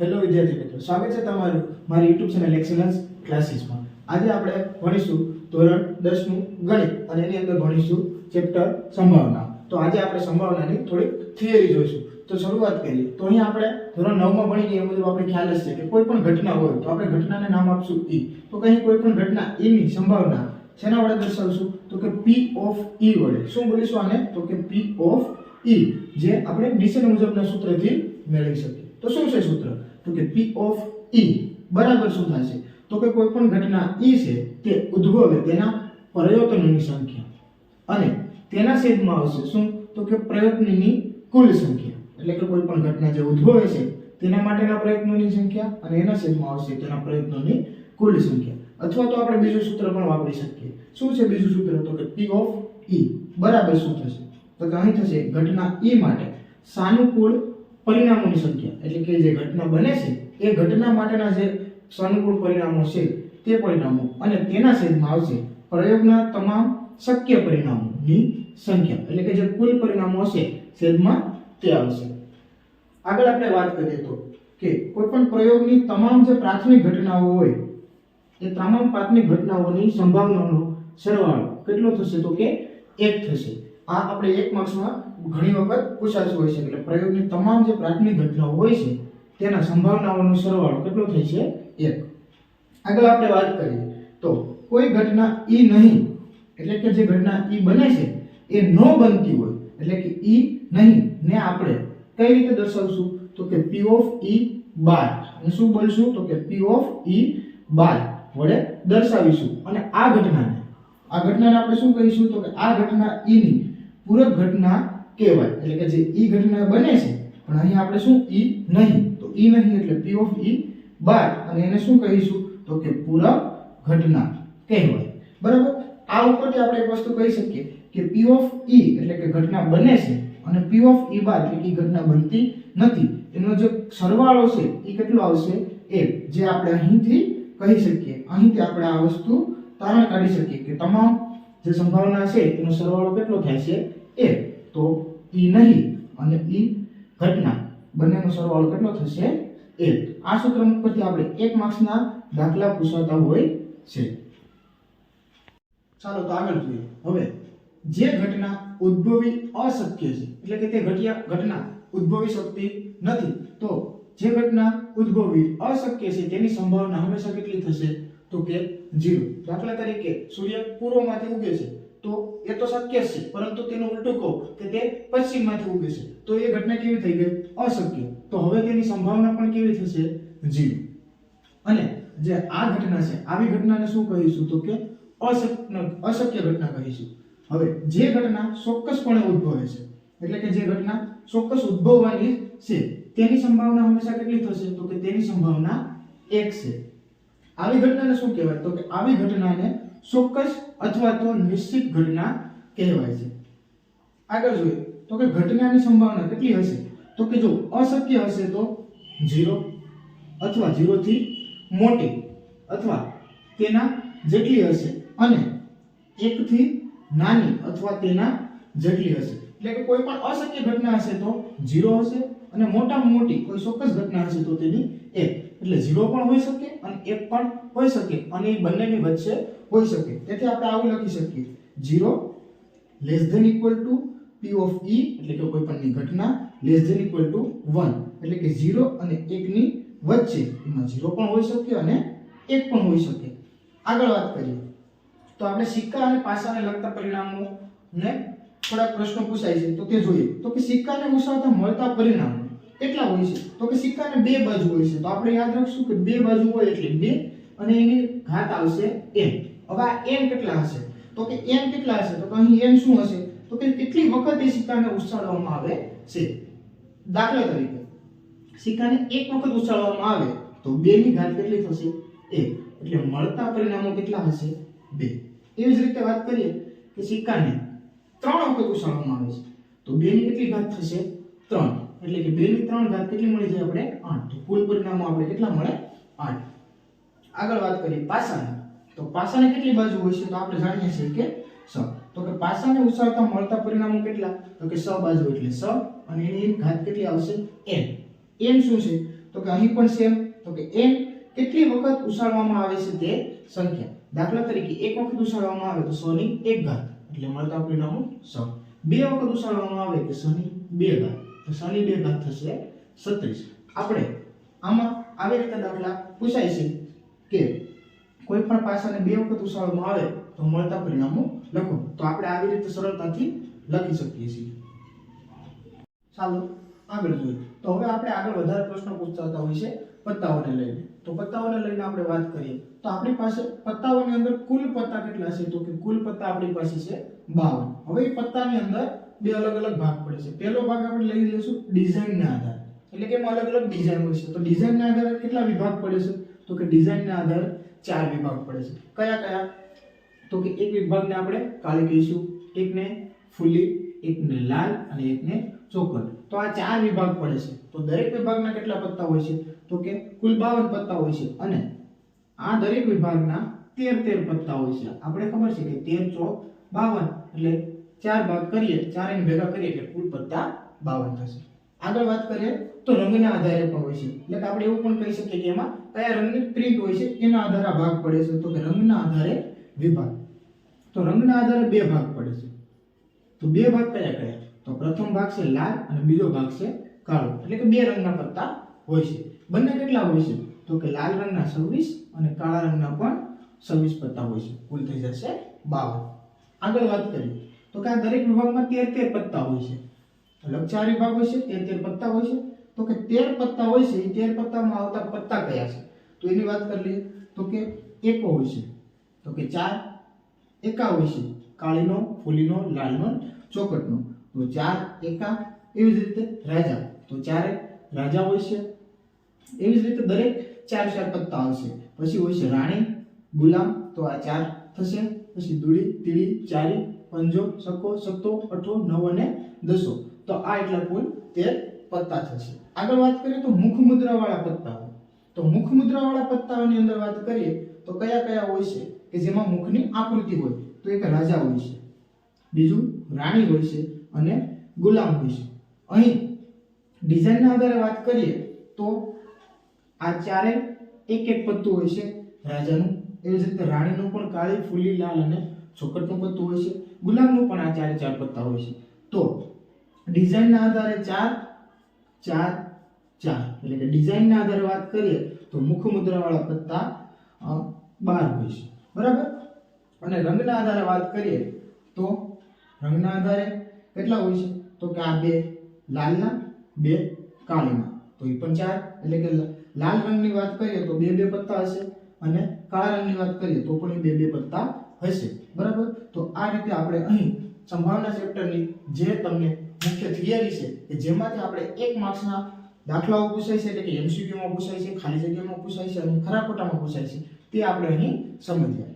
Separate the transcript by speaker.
Speaker 1: Hello વિદ્યાર્થી મિત્રો, સ્વાગત છે તમારું મારી યુટ્યુબ ચેનલ એક્સેલન્સ ક્લાસીસમાં આજે આપણે ભણીશું ધોરણ દસનું ગણિત અને એની અંદર ભણીશું ચેપ્ટર સંભાવના. તો આજે આપણે સંભાવનાની થોડીક થિયરી જોઈશું. તો શરૂઆત કરીએ. તો અહીંયા આપણે ધોરણ નવમાં ભણી ગયા એ મુજબ આપણે ખ્યાલ છે કે કોઈ પણ ઘટના હોય તો આપણે ઘટનાને નામ આપશું ઈ તો કहीं કોઈ પણ ઘટના ઈની સંભાવના શેના વડે દર્શાવશું? તો કે પી ઓફ ઈ વડે. શું બોલીશું આને? તો કે પી ઓફ ઈ જે આપણે નીચેના મુજબના સૂત્રથી મેળવી શકીએ. તો શું છે સૂત્ર? તો કે પી ઓફ ઈ બરાબર શું થશે? તો કે કોઈ પણ ઘટના ઈ છે, તે ઉદ્ભવે તેના પ્રયત્નોની સંખ્યા. અને તેના છેદમાં આવશે શું? તો કે પ્રયત્નની કુલ સંખ્યા. એટલે કે કોઈ પણ ઘટના જે ઉદ્ભવે છે, તેના માટેના પ્રયત્નોની સંખ્યા અને એના છેદમાં આવશે તેના પ્રયત્નોની કુલ સંખ્યા. અથવા તો આપણે બીજું સૂત્ર પણ વાપરી શકીએ. શું છે બીજું સૂત્ર? તો કે પી ઓફ ઈ બરાબર શું થશે? તો કે અહીં થશે ઘટના ઈ માટે સાનુકૂળ પરિણામોની સંખ્યા. એટલે કે જે ઘટના બને છે, એ ઘટના માટેના જે સાનુકૂળ પરિણામો છે, તે પરિણામો અને તેના છેદમાં આવશે પ્રયોગના તમામ શક્ય પરિણામોની સંખ્યા. એટલે કે જે કુલ પરિણામો હશે છેદમાં તે આવશે. આગળ આપણે વાત કરીએ તો કે કોઈ પણ પ્રયોગની તમામ જે પ્રાથમિક ઘટનાઓ હોય, એ તમામ પ્રાથમિક ઘટનાઓની સંભાવનાનો સરવાળો કેટલો થશે તો કે એક થશે. આ આપણે એક માર્ક્સમાં ઘણી વખત પૂછાતું હોય છે એટલે પ્રયોગની તમામ જે પ્રાથમિક ઘટનાઓ હોય છે, તેના સંભાવનાઓનો સરવાળો કેટલો થાય છે? એક. આગળ આપણે વાત કરીએ. તો કોઈ ઘટના ઈ નહીં, એટલે કે જે ઘટના ઈ બને છે, એ ન બનતી હોય, એટલે કે ઈ નહીં, ને આપણે કઈ રીતે દર્શાવશું? તો કે પી ઓફ ઈ બાર. અને શું બોલશું? તો કે પી ઓફ ઈ બાર. વડે દર્શાવીશું. અને આ ઘટનાને આ ઘટનાને આપણે શું કહીશું? તો કે આ ઘટના ઈની પૂરક ઘટના કહેવાય. એટલે કે જે ઈ ઘટના બને છે, પણ અહીં આપણે શું ઈ નહીં? તો ઈ નહીં એટલે પી ઓફ ઈ બાદ અને એને શું કહીશું? તો કે પૂરક ઘટના કહેવાય. બરાબર? આ ઉપરથી આપણે એક વસ્તુ કહી શકીએ કે પી ઓફ ઈ એટલે કે ઘટના બને છે, અને પી ઓફ ઈ બાદ એટલે ઈ ઘટના બનતી નથી. એનો જે સરવાળો છે એ કેટલો આવશે? એક. જે આપણે અહીંથી કહી શકીએ, અહીંથી આપણે આ વસ્તુ તારણ કાઢી શકીએ કે તમામ જે સંભાવના છે, એનો સરવાળો કેટલો થાય છે? એક. તો ઈ નહીં અને ઈ ઘટના. બંનેનો સરવાળો કેટલો થશે? એક. આ સૂત્ર ઉપરથી આપણે એક માર્ક્સના દાખલા પૂછાતા હોય છે. ચાલો તો આગળ જોઈએ. હવે, જે ઘટના ઉદ્ભવી અશક્ય છે, એટલે કે તે ઘટિયા ઘટના ઉદ્ભવી શકતી નથી, તો જે ઘટના ઉદ્ભવવી અશક્ય છે, તેની સંભાવના હંમેશા કેટલી થશે? તો કે 0 દાખલા તરીકે સૂર્ય પૂર્વમાંથી ઉગે છે. તો એ તો શક્ય છે. પરંતુ તેનું ઉલટું કહું કે તે પશ્ચિમમાંથી ઉગે છે. તો એ ઘટના કેવી થઈ ગઈ? અશક્ય. તો હવે તેની સંભાવના પણ કેવી થશે? જીરો અને જે આ ઘટના છે, આવી ઘટનાને શું કહીશું તો કે અશક્ય અશક્ય ઘટના કહીશું. હવે જે ઘટના ચોક્કસપણે ઉદ્ભવે છે, એટલે કે જે ઘટના ચોક્કસ ઉદ્ભવવાની છે, તેની સંભાવના હંમેશા કેટલી થશે? તો કે તેની સંભાવના એક છે. આવી ઘટનાને શું કહેવાય? તો કે આવી ઘટનાને ચોક્કસ અથવા તો નિશ્ચિત ઘટના કહેવાય છે. આગળ જોઈએ, તો કે ઘટનાની સંભાવના કેટલી હશે? તો કે જો અશક્ય હશે તો ઝીરો અથવા ઝીરોથી મોટી અથવા તેના જેટલી હશે અને એકથી નાની અથવા તેના જેટલી હશે. એટલે કે કોઈ પણ અશક્ય ઘટના હશે તો ઝીરો હશે અને મોટામાં મોટી કોઈ ચોક્કસ ઘટના હશે તો તેની 1 એટલે 0 પણ હોઈ શકે અને 1 પણ હોઈ શકે અને એ બંનેની વચ્ચે હોઈ શકે. તેથી આપણે આવું લખી શકીએ. 0 less than equal to p of e એટલે કે કોઈ પણની ઘટના લેસ ધેન ઇક્વલ ટુ 1 એટલે કે 0 અને 1 ની વચ્ચે. એમાં 0 પણ હોઈ શકે અને 1 પણ હોઈ શકે. આગળ વાત કરીએ. તો આપણે સિક્કા અને પાસાને લગતા પરિણામોને થોડાક પ્રશ્નો પૂછાય છે. તો તે જોઈએ. તો કે સિક્કાને ઉછાળતા મળતા પરિણામો. કેટલા હોય છે? તો કે સિક્કાને બે બાજુ હોય છે. તો આપણે યાદ રાખશું કે બે બાજુ હોય એટલે બે અને એની ઘાત આવશે n. હવે આ n કેટલા હશે? તો કે n કેટલા હશે? તો અહીં n શું હશે? તો કે કેટલી વખત એ સિક્કાને ઉછાળવામાં આવે છે? દાખલા તરીકે, સિક્કાને એક વખત ઉછાળવામાં આવે તો 2 ની ઘાત કેટલી થશે? 1 એટલે મળતા પરિણામો કેટલા હશે? 2 એવી જ રીતે વાત કરીએ કે સિક્કાને ત્રણ વખત ઉછાળવામાં આવે છે. તો 2 ની કેટલી ઘાત થશે? 3 એટલે કે 2 ની 3 ઘાત કેટલી મળી જાય આપણે 8 તો કુલ પરિણામો આપણે કેટલા મળે? 8 આગળ વાત કરીએ પાસાની. તો પાસાને કેટલી બાજુ હોય છે તો આપણે જાણીએ છીએ કે સ. તો કે પાસાને ઉછાળતા મળતા પરિણામો કેટલા? તો કે સ બાજુ એટલે સ અને એની ઘાત કેટલી આવશે? n. n શું છે? તો કે અહીં પણ સેમ તો કે n કેટલી વખત ઉછાળવામાં આવે છે તે સંખ્યા? દાખલા તરીકે એક વખત ઉછાળવામાં આવે તો 100 ની એક ઘાત. એટલે મળતા પરિણામો સ. બે વખત ઉછાળવામાં આવે તો 100 ની બે ઘાત. તો 100 બે ઘાત થશે 36 આપણે આમાં આવી રીતે દાખલા પૂછાય છે કે કોઈ પણ પાસાને બે વખત ઉછાળવામાં આવે તો મળતા પરિણામો લખો. તો આપણે આવી રીતે સરળતાથી લખી શકીએ છીએ. ચાલો, આગળ જોઈએ. તો હવે આપણે આગળ વધારે પ્રશ્નો પૂછતા હોય છે પત્તાઓને લઈને. તો પત્તાઓને લઈને આપણે વાત કરીએ. તો આપણી પાસે પત્તાઓની અંદર કુલ પત્તા કેટલા છે? તો કે કુલ પત્તા આપણી પાસે છે 52 હવે એ પત્તાની અંદર બે અલગ અલગ ભાગ પડે છે. પહેલો ભાગ આપણે લઈ લઈશું ડિઝાઇનના આધારે. એટલે કે અલગ અલગ ડિઝાઇન હોય છે. તો ડિઝાઇનના આધારે કેટલા વિભાગ પડે છે? તો કે ડિઝાઇનના આધારે ચાર વિભાગ પડે છે. કયા કયા? તો કે એક વિભાગને આપણે કાળી કહીશું, એકને ફૂલી, એકને લાલ અને એકને ચોકર તો આ ચાર વિભાગ પડે છે. તો દરેક વિભાગના કેટલા પત્તા હોય છે? તો કે કુલ 52 પત્તા હોય છે. અને આ દરેક વિભાગના તેર તેર પત્તા હોય છે. આપણે ખબર છે કે તેર ચોક 52 એટલે ચાર ભાગ કરીએ ચાર એને ભેગા કરીએ એટલે કુલ પત્તા 52 થશે. આગળ વાત કરીએ તો રંગના આધારે પણ હોય છે. એટલે કે આપણે એવું પણ કહી શકીએ કે એમાં કયા રંગની પ્રિન્ટ હોય છે, એના આધારે ભાગ પડે છે. તો કે રંગના આધારે વિભાગ. તો રંગના આધારે બે ભાગ પડે છે. તો બે ભાગ કયા કયા? તો પ્રથમ ભાગ છે લાલ અને બીજો ભાગ છે કાળો. એટલે કે બે રંગના પત્તા હોય છે. બંને કેટલા હોય છે? તો કે લાલ રંગના 26 અને કાળા રંગના પણ 26 પત્તા હોય છે. કુલ થઈ જશે 52 આગળ વાત કરીએ. તો કે આ દરેક વિભાગમાં તેર તેર પત્તા હોય છે. અલગ ચાર વિભાગ હોય છે, તેર તેર પત્તા હોય છે. તો કે તેર પત્તા હોય છે, એ તેર પત્તામાં આવતા પત્તા કયા છે? તો એની વાત કરી લઈએ, તો કે એકો હોય છે. તો કે ચાર એકા હોય છે, કાળીનો, ફૂલીનો, લાલનો ચોકટનો તો ચાર એકા એવી જ રીતે રાજા. તો ચારે રાજા હોય છે. એવી જ રીતે દરેક ચાર ચાર પત્તા આવશે પછી હોય છે રાણી, ગુલામ. તો આ ચાર થશે. પછી દુડી, તીડી, ચારી પંજો સકો સત્તો અઠો, નવ અને દસો. તો આ એટલા કુલ તેર પત્તા થશે. આગળ વાત કરીએ તો મુખ મુદ્રા વાળા પત્તાઓ. તો મુખ મુદ્રા વાળા પત્તાઓની અંદર વાત કરીએ તો કયા કયા હોય છે? કે જેમાં મુખની આકૃતિ હોય. તો એક રાજા હોય છે, બીજું રાણી હોય છે અને ગુલામ હોય છે. અહીં ડિઝાઇનના આધારે વાત કરીએ તો આ ચારે એક એક પત્તું હોય છે. રાજાનું એવી જ રીતે રાણીનું પણ કાળી, ફૂલી, લાલ અને ચોકટનું પત્તું હોય છે. ગુલામનું પણ આ ચારે ચાર પત્તા હોય છે. તો ડિઝાઇનના આધારે ચાર ચાર ચાર. એટલે કે ડિઝાઇનના આધારે વાત કરીએ તો મુખ મુદ્રાવાળા પત્તા બાર હોય છે. બરાબર? અને રંગના આધારે વાત કરીએ તો રંગના આધારે કેટલા હોય છે? તો કે આ બે લાલના, બે કાળીના. તો એ પણ ચાર. એટલે કે લાલ રંગની વાત કરીએ તો બે બે પત્તા હશે અને કાળા રંગની વાત કરીએ તો પણ એ બે બે પત્તા હશે. બરાબર? તો આ રીતે આપણે અહીં સંભાવના ચેપ્ટરની જે તમને મુખ્ય થિયરી છે, કે જેમાંથી આપણે એક માર્ક્સના દાખલાઓ પૂછાય છે, એટલે કે એમસીક્યુમાં પૂછાય છે, ખાલી જગ્યામાં પૂછાય છે અને ખરા ખોટામાં પૂછાય છે, તે આપણે અહીં સમજ્યા